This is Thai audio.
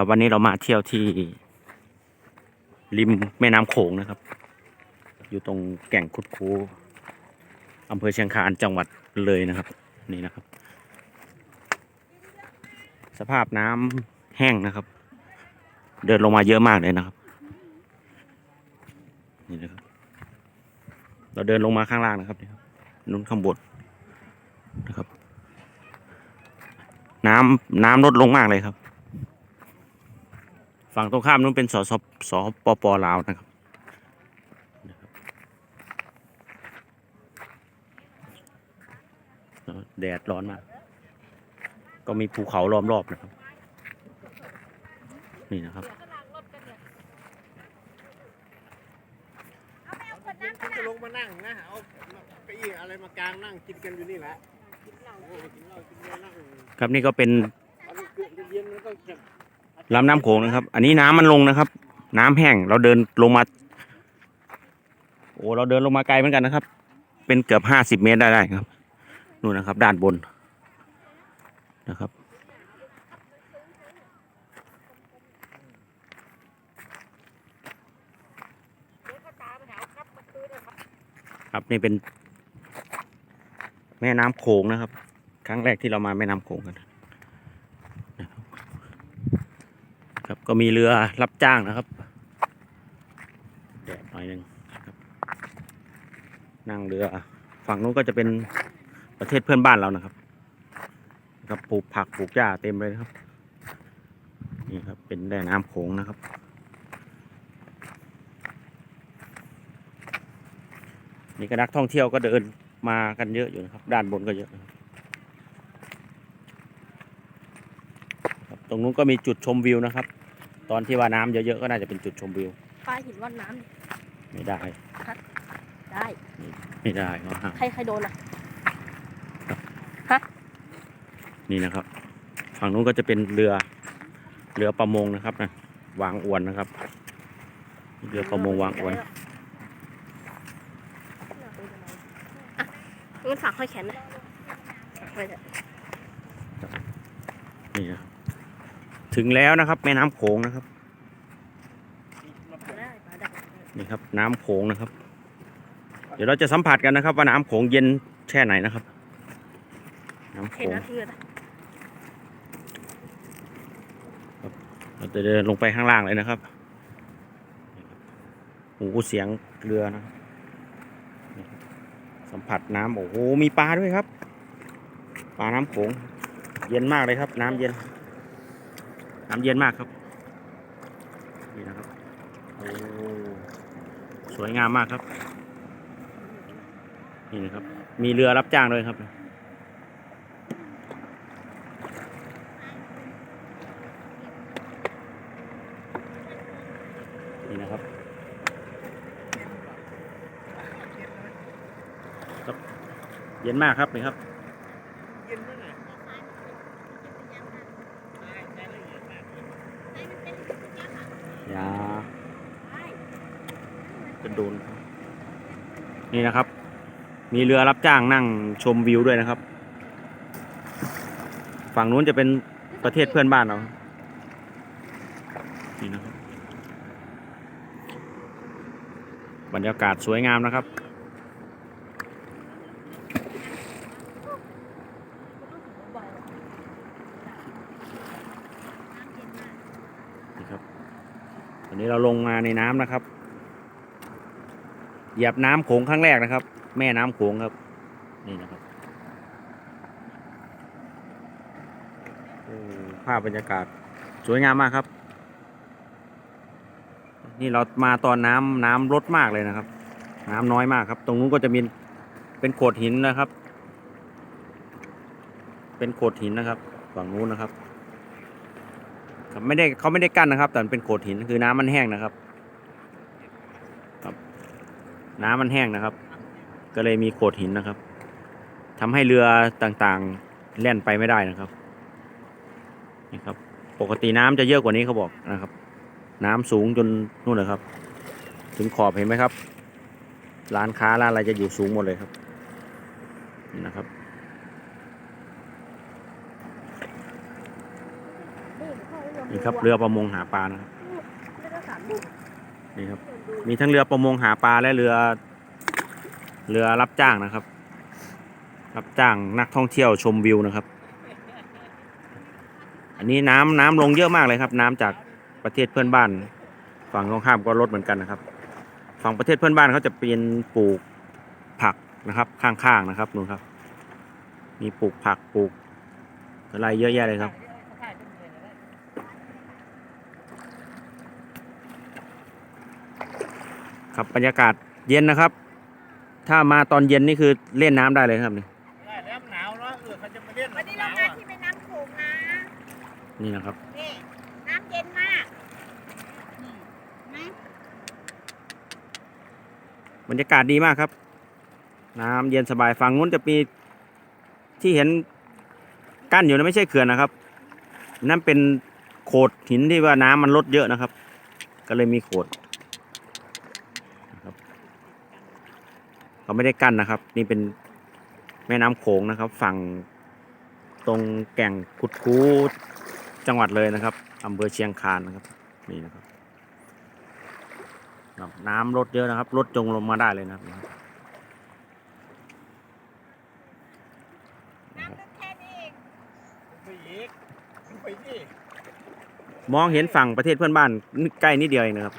ครับวันนี้เรามาเที่ยวที่ ริมแม่น้ำโขงนะครับ อยู่ตรงแก่งคุดคูอำเภอเชียงคานจังหวัดเลยนะครับ นี่นะครับ สภาพน้ำแห้งนะครับ เดินลงมาเยอะมากเลยนะครับ นี่นะครับ เราเดินลงมาข้างล่างนะครับนี่ครับนุ่นข้างบนนะครับ น้ำน้ำลดลงมากเลยครับ ฝั่งตรงข้ามนู้นเป็นสสสปปลาวนะครับนะครับแล้วแดดร้อนมาก ก็มีภูเขาล้อมรอบนะครับ นี่นะครับจะลงมานั่งนะเอาเก้าอี้อะไรมากางนั่งกินกันอยู่นี่แหละโอ้ยกินเหล้ากินเบียร์นั่งครับนี่ก็เป็น ลำน้ำโขงนะครับ อันนี้น้ำมันลงนะครับ น้ำแห้งเราเดินลงมา โอ้เราเดินลงมาไกลเหมือนกันนะครับ เป็นเกือบห้าสิบเมตรได้ได้ครับนู่นนะครับ ด้านบนนะครับครับนี่เป็น แม่น้ำโขงนะครับ ครั้งแรกที่เรามาแม่น้ำโขงกันนะครับครับ ก็มีเรือรับจ้างนะครับแดดหน่อยหนึ่งนั่งเรือ ฝั่งนู้นก็จะเป็นประเทศเพื่อนบ้านเรานะครับครับปลูกผักปลูกหญ้าเต็มเลยนะครับ นี่ครับเป็นแม่น้ำโขงนะครับ นี่ก็นักท่องเที่ยวก็เดินมากันเยอะอยู่นะครับ ด้านบนก็เยอะตรงนู้นก็มีจุดชมวิวนะครับ ตอนที่ว่าน้ำเยอะๆก็น่าจะเป็นจุดชมวิวป้ายหินวัดน้ำนี่ไม่ได้ได้ ไม่ได้เขาห้ามใครใครโดนอะ นี่นะครับ ฝั่งนู้นก็จะเป็นเรือเรือประมงนะครับนะวางอวนนะครับ เรือประมงวางอวนอะงั้นฝากห้อยแขนนะฝากห้อยเถอะนี่นะครับ ถึงแล้วนะครับ แม่น้ำโขงนะครับ นี่ครับ น้ำโขงนะครับ เดี๋ยวเราจะสัมผัสกันนะครับ ว่าน้ำโขงเย็นแช่ไหนนะครับ น้ำโขงเราจะเดินลงไปข้างล่างเลยนะครับโอ้โหเสียงเรือนะสัมผัสน้ำโอ้โหมีปลาด้วยครับ ปลาน้ำโขง เย็นมากเลยครับ น้ำเย็น น้ำเย็นมากครับนี่นะครับโอ้สวยงามมากครับ นี่นะครับ มีเรือรับจ้างด้วยครับนี่นะครับครับ เย็นมากครับนี่ครับ เย็นด้วยนะได้ได้ละเอียดมากเลย อย่าจะโดนครับนี่นะครับ มีเรือรับจ้างนั่งชมวิวด้วยนะครับ ฝั่งนู้นจะเป็นประเทศเพื่อนบ้านเรานี่นะครับ บรรยากาศสวยงามนะครับ นี่ครับวั นี้เราลงมาในน้ำนะครับ เหยียบน้ำโขงครั้งแรกนะครับ แม่น้ำโขงครับ นี่นะครับโอ้ภาพบรรยากาศสวยงามมากครับ นี่เรามาตอนน้ำน้ำลดมากเลยนะครับ น้ำน้อยมากครับ ตรงนู้นก็จะมีเป็นโขดหินนะครับ เป็นโขดหินนะครับ ฝั่งนู้นนะครับ ครับไม่ได้เขาไม่ได้กั้นนะครับ แต่เป็นโขดหินคือน้ำมันแห้งนะครับ ครับ น้ำมันแห้งนะครับ ก็เลยมีโขดหินนะครับทำให้เรือต่างๆแล่นไปไม่ได้นะครับนี่ครับ ปกติน้ำจะเยอะกว่านี้เขาบอกนะครับ น้ำสูงจนนู่นเลยครับ ถึงขอบเห็นไหมครับ ร้านค้าร้านอะไรจะอยู่สูงหมดเลยครับนี่นะครับ นี่ครับเรือประมงหาปลานะครับนี่ครับ มีทั้งเรือประมงหาปลาและเรือ เรือรับจ้างนะครับ รับจ้างนักท่องเที่ยวชมวิวนะครับ อันนี้น้ำน้ำลงเยอะมากเลยครับ น้ำจากประเทศเพื่อนบ้าน ฝั่งตรงข้ามก็ลดเหมือนกันนะครับ ฝั่งประเทศเพื่อนบ้านเขาจะเป็นปลูกผักนะครับ ข้างๆนะครับนู่นครับ มีปลูกผักปลูกอะไรเยอะแยะเลยครับ ครับบรรยากาศเย็นนะครับ ถ้ามาตอนเย็นนี่คือเล่นน้ำได้เลยครับนี่ได้แล้วหนาวเนาะเออเขาจะมาเล่นวันนี้หเรานาวมาอะที่แม่น้ำโขงนะนี่นะครับนี่น้ำเย็นมากนี่นะบรรยากาศดีมากครับ น้ำเย็นสบายฝั่งนู้นจะมีที่เห็นกั้นอยู่นะไม่ใช่เขื่อนนะครับ นั่นเป็นโขดหินที่ว่าน้ำมันลดเยอะนะครับ ก็เลยมีโขดนะครับ เขาไม่ได้กั้นนะครับ นี่เป็นแม่น้ำโขงนะครับ ฝั่งตรงแก่งคุดคูจังหวัดเลยนะครับอำเภอเชียงคานนะครับนี่นะครับครับน้ำลดเยอะนะครับลดจงลงมาได้เลยนะครับน้ำลึกแค่นี้เองไปอีกไปดิมองเห็นฝั่งประเทศเพื่อนบ้านนิดใกล้นิดเดียวเองนะครับ